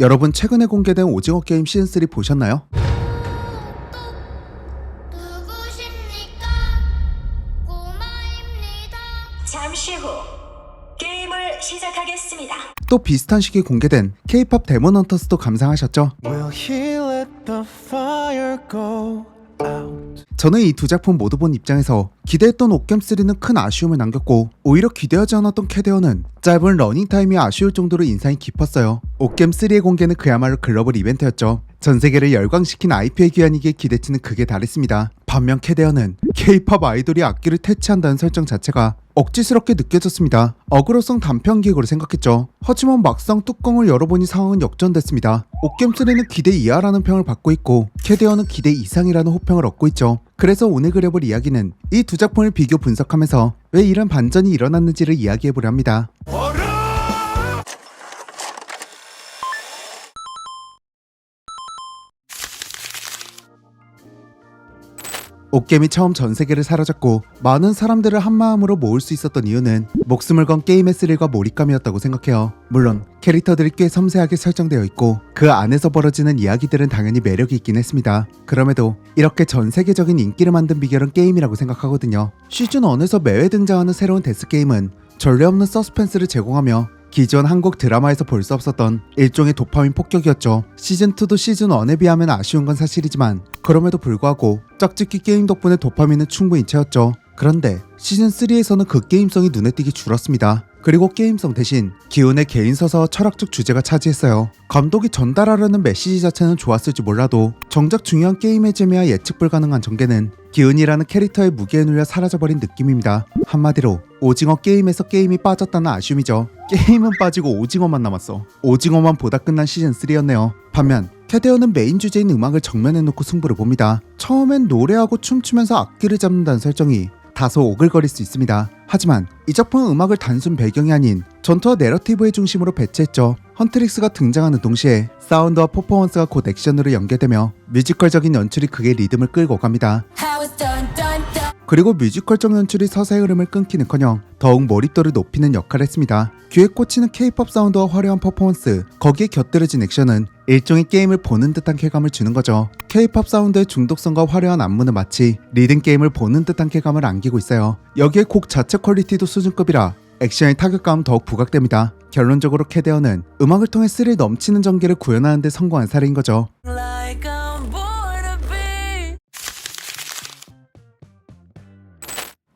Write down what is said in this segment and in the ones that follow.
여러분 최근에 공개된 오징어 게임 시즌3 보셨나요? 누구십니까? 꼬마입니다. 잠시 후 게임을 시작하겠습니다. 또 비슷한 시기에 공개된 K-pop 데몬 헌터스도 감상하셨죠? Will he let the fire go out? 저는 이 두 작품 모두 본 입장에서 기대했던 옥겜3는 큰 아쉬움을 남겼고 오히려 기대하지 않았던 캐데어는 짧은 러닝타임이 아쉬울 정도로 인상이 깊었어요. 옥겜3의 공개는 그야말로 글로벌 이벤트였죠. 전 세계를 열광시킨 IP의 귀환이기에 기대치는 극에 달했습니다. 반면 캐데어는 K-팝 아이돌이 악기를 퇴치한다는 설정 자체가 억지스럽게 느껴졌습니다. 어그로성 단편 기획으로 생각했죠. 하지만 막상 뚜껑을 열어보니 상황은 역전됐습니다. 옥겜3는 기대 이하라는 평을 받고 있고 캐데어는 기대 이상이라는 호평을 얻고 있죠. 그래서 오늘 그려볼 이야기는 이 두 작품을 비교 분석하면서 왜 이런 반전이 일어났는지를 이야기해보려 합니다. 옥겜이 처음 전 세계를 사로잡고 많은 사람들을 한 마음으로 모을 수 있었던 이유는 목숨을 건 게임의 스릴과 몰입감이었다고 생각해요. 물론 캐릭터들이 꽤 섬세하게 설정되어 있고 그 안에서 벌어지는 이야기들은 당연히 매력이 있긴 했습니다. 그럼에도 이렇게 전 세계적인 인기를 만든 비결은 게임이라고 생각하거든요. 시즌 1에서 매회 등장하는 새로운 데스 게임은 전례 없는 서스펜스를 제공하며 기존 한국 드라마에서 볼 수 없었던 일종의 도파민 폭격이었죠. 시즌2도 시즌1에 비하면 아쉬운 건 사실이지만 그럼에도 불구하고 짝짓기 게임 덕분에 도파민은 충분히 채웠죠. 그런데 시즌3에서는 그 게임성이 눈에 띄게 줄었습니다. 그리고 게임성 대신 기운의 개인 서사와 철학적 주제가 차지했어요. 감독이 전달하려는 메시지 자체는 좋았을지 몰라도 정작 중요한 게임의 재미와 예측 불가능한 전개는 기운이라는 캐릭터의 무게에 눌려 사라져버린 느낌입니다. 한마디로 오징어 게임에서 게임이 빠졌다는 아쉬움이죠. 게임은 빠지고 오징어만 남았어. 오징어만 보다 끝난 시즌3였네요. 반면 캐데어는 메인 주제인 음악을 정면에 놓고 승부를 봅니다. 처음엔 노래하고 춤추면서 악기를 잡는다는 설정이 다소 오글거릴 수 있습니다. 하지만 이 작품은 음악을 단순 배경이 아닌 전투와 내러티브의 중심으로 배치했죠. 헌트릭스가 등장하는 동시에 사운드와 퍼포먼스가 곧 액션으로 연계되며 뮤지컬적인 연출이 극의 리듬을 끌고 갑니다. 그리고 뮤지컬 적 연출이 서사의 흐름을 끊기는커녕 더욱 몰입도를 높이는 역할을 했습니다. 귀에 꽂히는 K-팝 사운드와 화려한 퍼포먼스, 거기에 곁들여진 액션은 일종의 게임을 보는 듯한 쾌감을 주는 거죠. K-팝 사운드의 중독성과 화려한 안무는 마치 리듬 게임을 보는 듯한 쾌감을 안기고 있어요. 여기에 곡 자체 퀄리티도 수준급이라 액션의 타격감은 더욱 부각됩니다. 결론적으로 캐데어는 음악을 통해 스릴 넘치는 전개를 구현하는 데 성공한 사례인 거죠.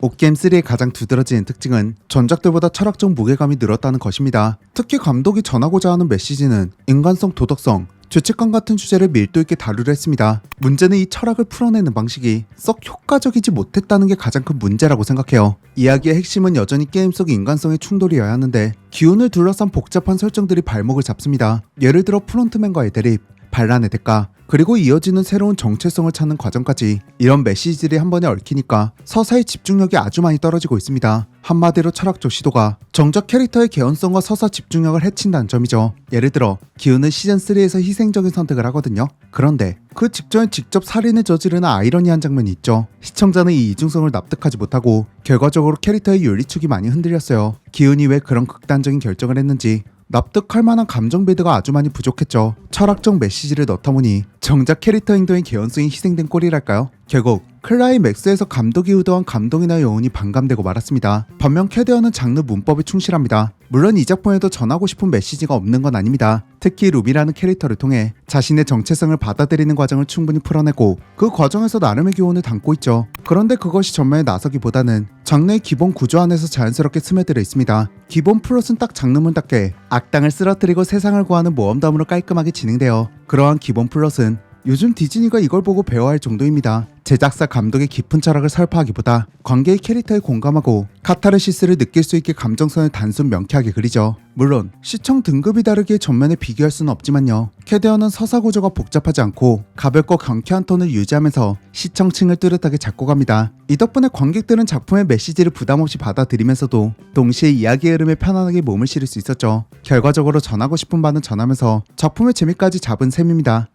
옥게임3의 가장 두드러지는 특징은 전작들보다 철학적 무게감이 늘었다는 것입니다. 특히 감독이 전하고자 하는 메시지는 인간성, 도덕성, 죄책감 같은 주제를 밀도 있게 다루려 했습니다. 문제는 이 철학을 풀어내는 방식이 썩 효과적이지 못했다는 게 가장 큰 문제라고 생각해요. 이야기의 핵심은 여전히 게임 속 인간성의 충돌이어야 하는데 기운을 둘러싼 복잡한 설정들이 발목을 잡습니다. 예를 들어 프론트맨과의 대립, 반란의 대가, 그리고 이어지는 새로운 정체성을 찾는 과정까지 이런 메시지들이 한 번에 얽히니까 서사의 집중력이 아주 많이 떨어지고 있습니다. 한마디로 철학적 시도가 정작 캐릭터의 개연성과 서사 집중력을 해친다는 점이죠. 예를 들어 기운은 시즌3에서 희생적인 선택을 하거든요. 그런데 그 직전에 직접 살인을 저지르는 아이러니한 장면이 있죠. 시청자는 이 이중성을 납득하지 못하고 결과적으로 캐릭터의 윤리축이 많이 흔들렸어요. 기운이 왜 그런 극단적인 결정을 했는지 납득할 만한 감정 배드가 아주 많이 부족했죠. 철학적 메시지를 넣다 보니 정작 캐릭터 행동의 개연성이 희생된 꼴이랄까요? 결국 클라이맥스에서 감독이 의도한 감동이나 여운이 반감되고 말았습니다. 반면 캐데어는 장르 문법에 충실합니다. 물론 이 작품에도 전하고 싶은 메시지가 없는 건 아닙니다. 특히 루비라는 캐릭터를 통해 자신의 정체성을 받아들이는 과정을 충분히 풀어내고 그 과정에서 나름의 교훈을 담고 있죠. 그런데 그것이 전면에 나서기보다는 장르의 기본 구조 안에서 자연스럽게 스며들어 있습니다. 기본 플롯은 딱 장르문답게 악당을 쓰러뜨리고 세상을 구하는 모험담으로 깔끔하게 진행되어 그러한 기본 플롯은 요즘 디즈니가 이걸 보고 배워야 할 정도입니다. 제작사 감독의 깊은 철학을 설파하기보다 관계의 캐릭터에 공감하고 카타르시스를 느낄 수 있게 감정선을 단순 명쾌하게 그리죠. 물론 시청 등급이 다르기에 전면에 비교할 수는 없지만요. 캐데어는 서사 구조가 복잡하지 않고 가볍고 경쾌한 톤을 유지하면서 시청층을 뚜렷하게 잡고 갑니다. 이 덕분에 관객들은 작품의 메시지를 부담없이 받아들이면서도 동시에 이야기의 흐름에 편안하게 몸을 실을 수 있었죠. 결과적으로 전하고 싶은 바는 전하면서 작품의 재미까지 잡은 셈입니다.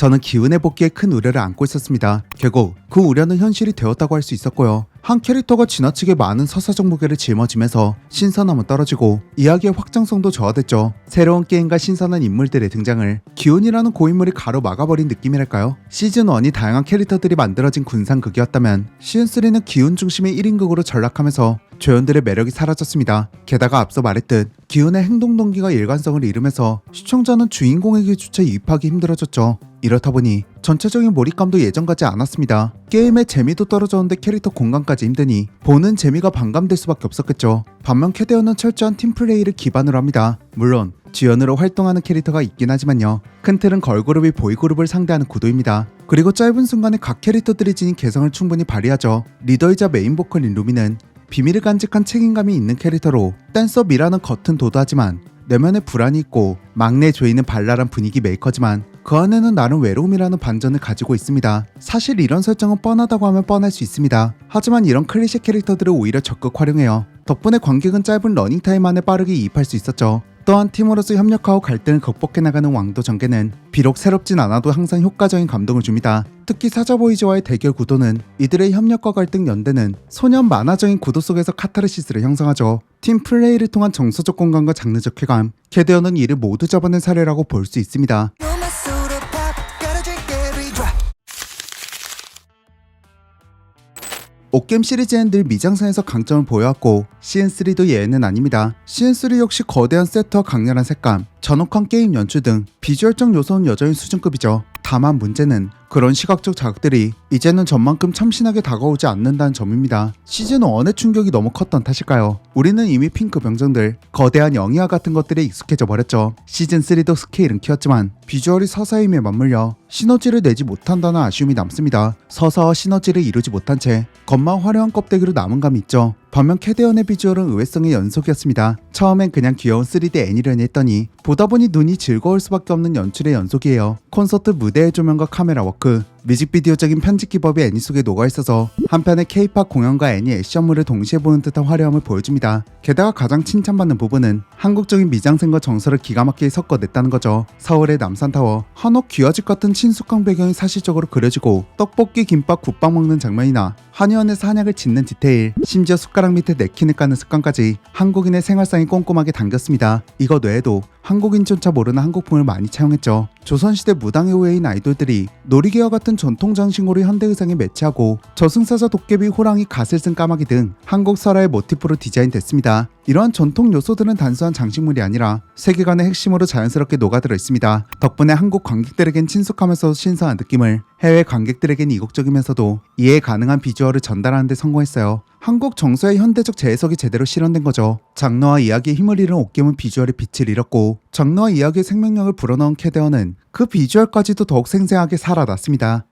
저는 기운의 복귀에 큰 우려를 안고 있었습니다. 결국 그 우려는 현실이 되었다고 할 수 있었고요. 한 캐릭터가 지나치게 많은 서사적 무게를 짊어지면서 신선함은 떨어지고 이야기의 확장성도 저하됐죠. 새로운 게임과 신선한 인물들의 등장을 기운이라는 고인물이 가로막아버린 느낌이랄까요? 시즌1이 다양한 캐릭터들이 만들어진 군상극이었다면 시즌3는 기운 중심의 1인극으로 전락하면서 조연들의 매력이 사라졌습니다. 게다가 앞서 말했듯 기운의 행동 동기가 일관성을 잃으면서 시청자는 주인공에게 주체 이입하기 힘들어졌죠. 이렇다 보니 전체적인 몰입감도 예전 같지 않았습니다. 게임의 재미도 떨어졌는데 캐릭터 공간까지 힘드니 보는 재미가 반감될 수밖에 없었겠죠. 반면 캐데어는 철저한 팀플레이를 기반으로 합니다. 물론 지연으로 활동하는 캐릭터가 있긴 하지만요. 큰 틀은 걸그룹이 보이그룹을 상대하는 구도입니다. 그리고 짧은 순간에 각 캐릭터들이 지닌 개성을 충분히 발휘하죠. 리더이자 메인 보컬인 루미는 비밀을 간직한 책임감이 있는 캐릭터로 댄서 미라는 겉은 도도하지만 내면에 불안이 있고 막내 조이는 발랄한 분위기 메이커지만 그 안에는 나름 외로움이라는 반전을 가지고 있습니다. 사실 이런 설정은 뻔하다고 하면 뻔할 수 있습니다. 하지만 이런 클리셰 캐릭터들을 오히려 적극 활용해요. 덕분에 관객은 짧은 러닝타임 안에 빠르게 이입할 수 있었죠. 또한 팀으로서 협력하고 갈등을 극복해 나가는 왕도 전개는 비록 새롭진 않아도 항상 효과적인 감동을 줍니다. 특히 사자보이즈와의 대결 구도는 이들의 협력과 갈등 연대는 소년 만화적인 구도 속에서 카타르시스를 형성하죠. 팀 플레이를 통한 정서적 공간과 장르적 쾌감, 캐데어는 이를 모두 잡아낸 사례라고 볼 수 있습니다. 옥겜 시리즈엔 늘 미장센에서 강점을 보여왔고 CN3도 예외는 아닙니다. CN3 역시 거대한 세트와 강렬한 색감, 전혹한 게임 연출 등 비주얼적 요소는 여전히 수준급이죠. 다만 문제는 그런 시각적 자극들이 이제는 전만큼 참신하게 다가오지 않는다는 점입니다. 시즌 1의 충격이 너무 컸던 탓일까요? 우리는 이미 핑크 병정들, 거대한 영희와 같은 것들에 익숙해져 버렸죠. 시즌 3도 스케일은 키웠지만 비주얼이 서사임에 맞물려 시너지를 내지 못한다는 아쉬움이 남습니다. 서사와 시너지를 이루지 못한 채 겉만 화려한 껍데기로 남은 감이 있죠. 반면 캐데언의 비주얼은 의외성의 연속이었습니다. 처음엔 그냥 귀여운 3D 애니련이 했더니 보다 보니 눈이 즐거울 수밖에 없는 연출의 연속이에요. 콘서트 무대의 조명과 카메라 워크, 뮤직비디오적인 편집 기법이 애니 속에 녹아 있어서 한편의 케이팝 공연과 애니 액션물을 동시에 보는 듯한 화려함을 보여줍니다. 게다가 가장 칭찬받는 부분은 한국적인 미장센과 정서를 기가 막히게 섞어냈다는 거죠. 서울의 남산타워, 한옥 귀화집 같은 친숙한 배경이 사실적으로 그려지고 떡볶이, 김밥, 국밥 먹는 장면이나 한의원에서 한약을 짓는 디테일, 심지어 숟가락 밑에 네킨을 까는 습관까지 한국인의 생활상이 꼼꼼하게 담겼습니다. 이것 외에도 한국인조차 모르는 한국풍을 많이 차용했죠. 조선시대 무당의 후예인 아이돌들이 놀이개와 같은 전통 장식으로 현대 의상에 매치하고 저승사자 도깨비 호랑이 쓴 까마귀 등 한국 설화의 모티프로 디자인됐습니다. 이러한 전통 요소들은 단순한 장식물이 아니라 세계관의 핵심으로 자연스럽게 녹아들어 있습니다. 덕분에 한국 관객들에겐 친숙하면서 신선한 느낌을 해외 관객들에겐 이국적이면서도 이해 가능한 비주얼을 전달하는 데 성공했어요. 한국 정서의 현대적 재해석이 제대로 실현된 거죠. 장르와 이야기의 힘을 잃은 옥겜은 비주얼의 빛을 잃었고 장르와 이야기의 생명력을 불어넣은 캐데어는 그 비주얼까지도 더욱 생생하게 살아났습니다.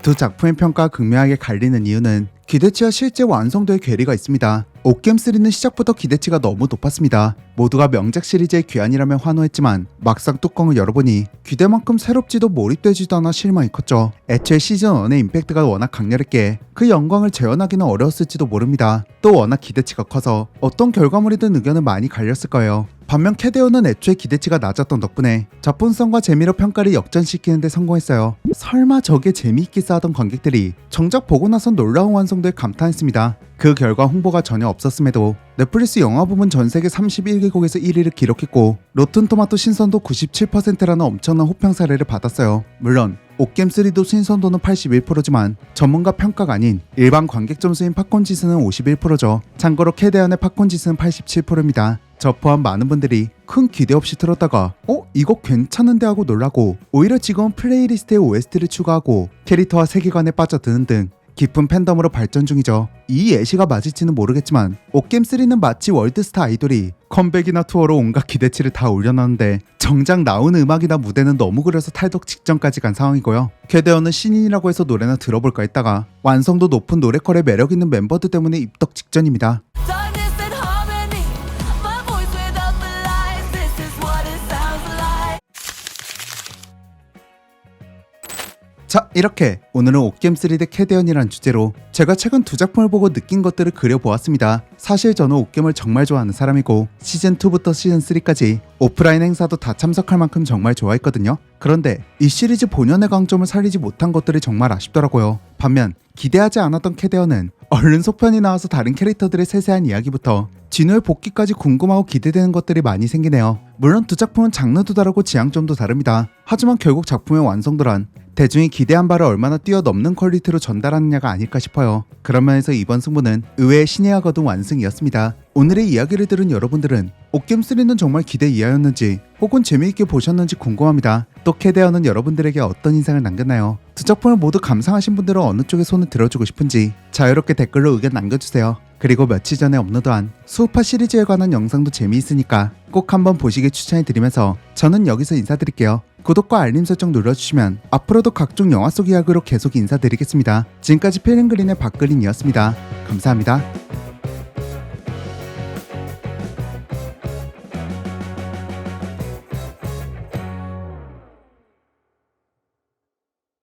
두 작품의 평가가 극명하게 갈리는 이유는 기대치와 실제 완성도의 괴리가 있습니다. 옥겜3는 시작부터 기대치가 너무 높았습니다. 모두가 명작 시리즈의 귀환이라면 환호했지만 막상 뚜껑을 열어보니 기대만큼 새롭지도 몰입되지도 않아 실망이 컸죠. 애초에 시즌1의 임팩트가 워낙 강렬했기에 그 영광을 재현하기는 어려웠을지도 모릅니다. 또 워낙 기대치가 커서 어떤 결과물이든 의견은 많이 갈렸을 거예요. 반면 캐데어는 애초에 기대치가 낮았던 덕분에 작품성과 재미로 평가를 역전시키는 데 성공했어요. 설마 저게 재미있게 쌓았던 관객들이 정작 보고 나선 놀라운 완성도에 감탄했습니다. 그 결과 홍보가 전혀 없었음에도 넷플릭스 영화 부문 전 세계 31개국에서 1위를 기록했고 로튼토마토 신선도 97%라는 엄청난 호평 사례를 받았어요. 물론 옥겜3도 신선도는 81%지만 전문가 평가가 아닌 일반 관객 점수인 팝콘 지수는 51%죠. 참고로 캐데안의 팝콘 지수는 87%입니다. 저 포함 많은 분들이 큰 기대 없이 들었다가 어? 이거 괜찮은데 하고 놀라고 오히려 지금은 플레이리스트에 OST를 추가하고 캐릭터와 세계관에 빠져드는 등 깊은 팬덤으로 발전 중이죠. 이 예시가 맞을지는 모르겠지만 옥겜3는 마치 월드스타 아이돌이 컴백이나 투어로 온갖 기대치를 다 올려놨는데 정작 나오는 음악이나 무대는 너무 그려서 탈덕 직전까지 간 상황이고요. 캐데어는 신인이라고 해서 노래나 들어볼까 했다가 완성도 높은 노래컬에 매력 있는 멤버들 때문에 입덕 직전입니다. 이렇게 오늘은 옥겜3대 캐대언이란 주제로 제가 최근 두 작품을 보고 느낀 것들을 그려보았습니다. 사실 저는 옥겜을 정말 좋아하는 사람이고 시즌2부터 시즌3까지 오프라인 행사도 다 참석할 만큼 정말 좋아했거든요. 그런데 이 시리즈 본연의 강점을 살리지 못한 것들이 정말 아쉽더라고요. 반면 기대하지 않았던 캐대언은 얼른 속편이 나와서 다른 캐릭터들의 세세한 이야기부터 진우의 복귀까지 궁금하고 기대되는 것들이 많이 생기네요. 물론 두 작품은 장르도 다르고 지향점도 다릅니다. 하지만 결국 작품의 완성도란 대중이 기대한 바를 얼마나 뛰어넘는 퀄리티로 전달하느냐가 아닐까 싶어요. 그런 면에서 이번 승부는 의외의 신의와 거둔 완승이었습니다. 오늘의 이야기를 들은 여러분들은 옥겜3는 정말 기대 이하였는지 혹은 재미있게 보셨는지 궁금합니다. 또 캐대어는 여러분들에게 어떤 인상을 남겼나요? 두 작품을 모두 감상하신 분들은 어느 쪽에 손을 들어주고 싶은지 자유롭게 댓글로 의견 남겨주세요. 그리고 며칠 전에 업로드한 수우파 시리즈에 관한 영상도 재미있으니까 꼭 한번 보시길 추천해드리면서 저는 여기서 인사드릴게요. 구독과 알림 설정 눌러주시면 앞으로도 각종 영화 속 이야기로 계속 인사드리겠습니다. 지금까지 필름그린의 박그린이었습니다. 감사합니다.